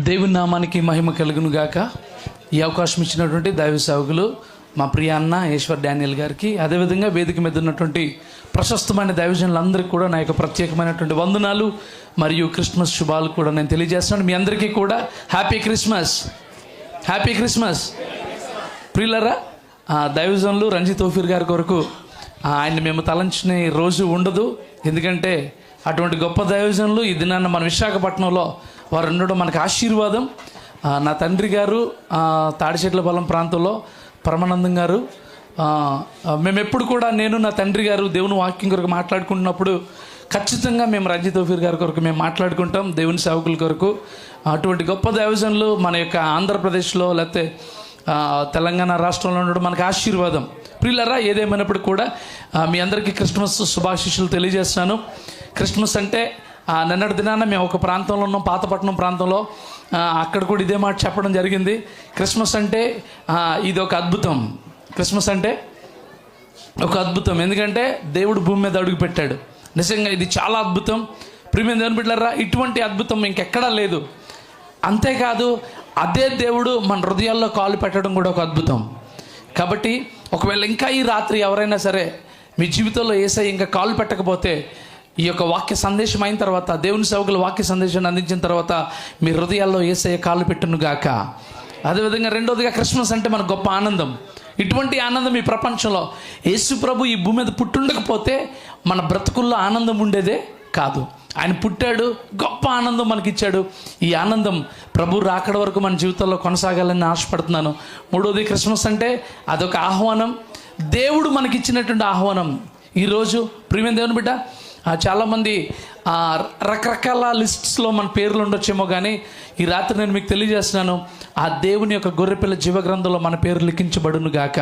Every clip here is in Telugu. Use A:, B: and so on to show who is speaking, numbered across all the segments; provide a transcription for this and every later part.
A: దేవుని నామానికి మహిమ కలుగును గాక ఈ అవకాశం ఇచ్చినటువంటి దైవ సేవకులు మా ప్రియ అన్న ఈశ్వర్ డానియల్ గారికి అదేవిధంగా వేదిక మీద ఉన్నటువంటి ప్రశస్తమైన దైవజనులందరికీ కూడా నా యొక్క ప్రత్యేకమైనటువంటి వందనాలు మరియు క్రిస్మస్ శుభాలు కూడా నేను తెలియజేస్తున్నాను. మీ అందరికీ కూడా హ్యాపీ క్రిస్మస్. Happy Christmas. ప్రియులరా ఆ, దైవజనులు రంజిత్ ఓఫీర్ గారి కొరకు ఆయన మేము తలంచిన రోజు ఉండదు. ఎందుకంటే అటువంటి గొప్ప దైవజనులు ఈ దినాన్న మన విశాఖపట్నంలో వారు ఉండడం మనకు ఆశీర్వాదం. నా తండ్రి గారు తాడిచెట్ల తాడిచెట్లపాలెం ప్రాంతంలో పరమానందం గారు మేము ఎప్పుడు కూడా నేను నా తండ్రి గారు దేవుని వాక్యం కొరకు మాట్లాడుకుంటున్నప్పుడు ఖచ్చితంగా మేము రంజిత్ ఓఫీర్ గారి కొరకు మేము మాట్లాడుకుంటాం దేవుని సేవకుల కొరకు. అటువంటి గొప్ప దైవజనులు మన యొక్క ఆంధ్రప్రదేశ్లో లేకపోతే తెలంగాణ రాష్ట్రంలో ఉండడం మనకు ఆశీర్వాదం. ప్రియులరా ఏదేమైనప్పుడు కూడా మీ అందరికీ క్రిస్మస్ శుభాశిష్యులు తెలియజేస్తాను. క్రిస్మస్ అంటే నిన్నటి దినాన మేము ఒక ప్రాంతంలో ఉన్నాం పాతపట్నం ప్రాంతంలో. అక్కడ కూడా ఇదే మాట చెప్పడం జరిగింది. క్రిస్మస్ అంటే ఇది ఒక అద్భుతం. క్రిస్మస్ అంటే ఒక అద్భుతం. ఎందుకంటే దేవుడు భూమి మీద అడుగు పెట్టాడు. నిజంగా ఇది చాలా అద్భుతం. ప్రియమైన దేవుని బిడ్డలారా ఇటువంటి అద్భుతం ఇంకెక్కడా లేదు. అంతేకాదు అదే దేవుడు మన హృదయాల్లో కాలు పెట్టడం కూడా ఒక అద్భుతం. కాబట్టి ఒకవేళ ఇంకా ఈ రాత్రి ఎవరైనా సరే మీ జీవితంలో ఏసై ఇంకా కాలు పెట్టకపోతే ఈ యొక్క వాక్య సందేశం అయిన తర్వాత దేవుని సేవకుల వాక్య సందేశాన్ని అందించిన తర్వాత మీ హృదయాల్లో ఏసయ్య కాలు పెట్టును గాక. అదేవిధంగా రెండోదిగా క్రిస్మస్ అంటే మన గొప్ప ఆనందం. ఇటువంటి ఆనందం ఈ ప్రపంచంలో యేసు ప్రభు ఈ భూమి మీద పుట్టుండకపోతే మన బ్రతుకుల్లో ఆనందం ఉండేదే కాదు. ఆయన పుట్టాడు గొప్ప ఆనందం మనకిచ్చాడు. ఈ ఆనందం ప్రభు రాకడ వరకు మన జీవితంలో కొనసాగాలని ఆశపడుతున్నాను. మూడోది క్రిస్మస్ అంటే అదొక ఆహ్వానం. దేవుడు మనకిచ్చినటువంటి ఆహ్వానం. ఈరోజు ప్రియమైన దేవుని బిడ్డ చాలామంది ఆ, రకరకాల లిస్ట్స్లో మన పేర్లు ఉండొచ్చేమో కానీ ఈ రాత్రి నేను మీకు తెలియజేస్తున్నాను ఆ దేవుని యొక్క గొర్రెపిల్ల జీవగ్రంథంలో మన పేరు లిఖించబడును గాక.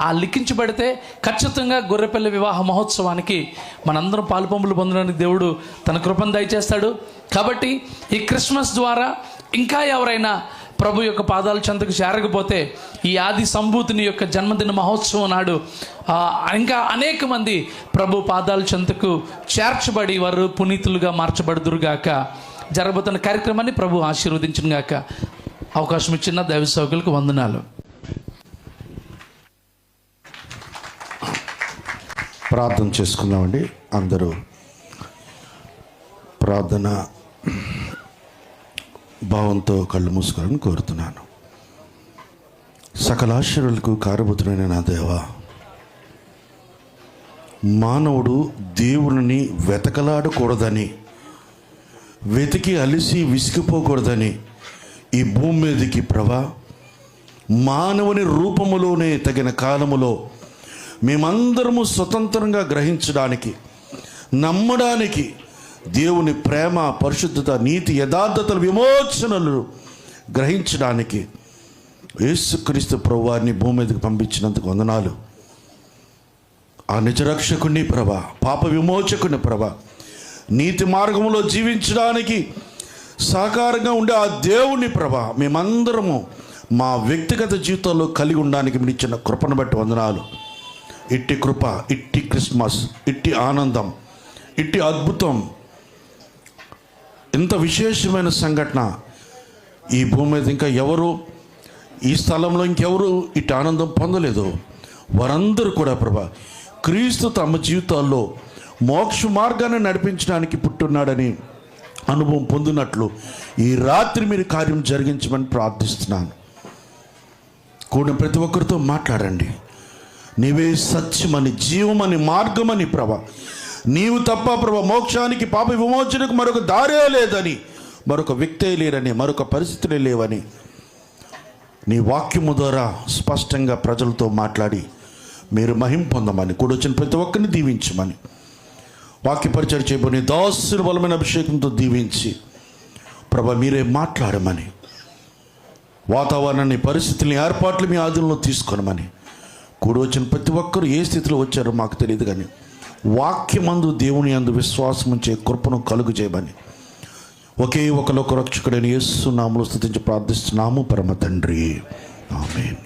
A: ఆ లిఖించబడితే ఖచ్చితంగా గొర్రెపిల్ల వివాహ మహోత్సవానికి మనందరం పాలుపంపులు పొందడానికి దేవుడు తన కృపను దయచేస్తాడు. కాబట్టి ఈ క్రిస్మస్ ద్వారా ఇంకా ఎవరైనా ప్రభు యొక్క పాదాల చెంతకు చేరకపోతే ఈ ఆది సంభూతిని యొక్క జన్మదిన మహోత్సవం నాడు ఇంకా అనేక మంది ప్రభు పాదాల చెంతకు చేర్చబడి వారు పునీతులుగా మార్చబడుదురుగాక. జరగబోతున్న కార్యక్రమాన్ని ప్రభు ఆశీర్వదించును గాక. అవకాశం ఇచ్చిన దైవ సౌకులకు వందనాలు.
B: ప్రార్థన చేసుకుందామండి. అందరూ ప్రార్థన భావంతో కళ్ళు మూసుకోవాలని కోరుతున్నాను. సకలాశ్వరులకు కారభూతుడైన నా దేవా మానవుడు దేవుని వెతకలాడకూడదని వెతికి అలిసి విసిగిపోకూడదని ఈ భూమి మీదకి ప్రభా మానవుని రూపములోనే తగిన కాలములో మేమందరము స్వతంత్రంగా గ్రహించడానికి నమ్మడానికి దేవుని ప్రేమ పరిశుద్ధత నీతి యథార్థతల విమోచనలు గ్రహించడానికి యేసుక్రీస్తు ప్రభువారిని భూమి మీదకి పంపించినందుకు వందనాలు. ఆ నిజరక్షకుని ప్రభ పాప విమోచకుని ప్రభ నీతి మార్గంలో జీవించడానికి సహకారంగా ఉండే ఆ దేవుని ప్రభ మేమందరము మా వ్యక్తిగత జీవితంలో కలిగి ఉండడానికి మీరు ఇచ్చిన కృపను బట్టి వందనాలు. ఇట్టి కృప ఇట్టి క్రిస్మస్ ఇట్టి ఆనందం ఇట్టి అద్భుతం ఇంత విశేషమైన సంఘటన. ఈ భూమి మీద ఇంకా ఎవరు ఈ స్థలంలో ఇంకెవరు ఇటు ఆనందం పొందలేదు. వారందరూ కూడా ప్రభా క్రీస్తు తమ జీవితాల్లో మోక్ష మార్గాన్ని నడిపించడానికి పుట్టున్నాడని అనుభవం పొందినట్లు ఈ రాత్రి మీరు కార్యం జరిగించమని ప్రార్థిస్తున్నాను. కూడిన ప్రతి ఒక్కరితో మాట్లాడండి. నీవే సత్యమని జీవమని మార్గమని ప్రభ నీవు తప్ప ప్రభ మోక్షానికి పాప విమోచనకు మరొక దారే లేదని మరొక వ్యక్తే లేరని మరొక పరిస్థితులే లేవని నీ వాక్యము ద్వారా స్పష్టంగా ప్రజలతో మాట్లాడి మీరు మహిం పొందమని కూడా వచ్చిన ప్రతి ఒక్కరిని దీవించమని వాక్యపరిచయం చేయబోని దాసుని బలమైన అభిషేకంతో దీవించి ప్రభ మీరే మాట్లాడమని వాతావరణాన్ని పరిస్థితుల్ని ఏర్పాట్లు మీ ఆధీనంలో తీసుకోనమని కూడి వచ్చిన ప్రతి ఒక్కరు ఏ స్థితిలో వచ్చారో మాకు తెలియదు కానీ వాక్యమందు దేవుని అందు విశ్వాసముంచే కృపను కలుగు చేయమని. ఒకే ఒకరొక రక్షకుడైన యేసు నామలు స్థుతించి ప్రార్థిస్తున్నాము పరమ తండ్రి. ఆమెన్.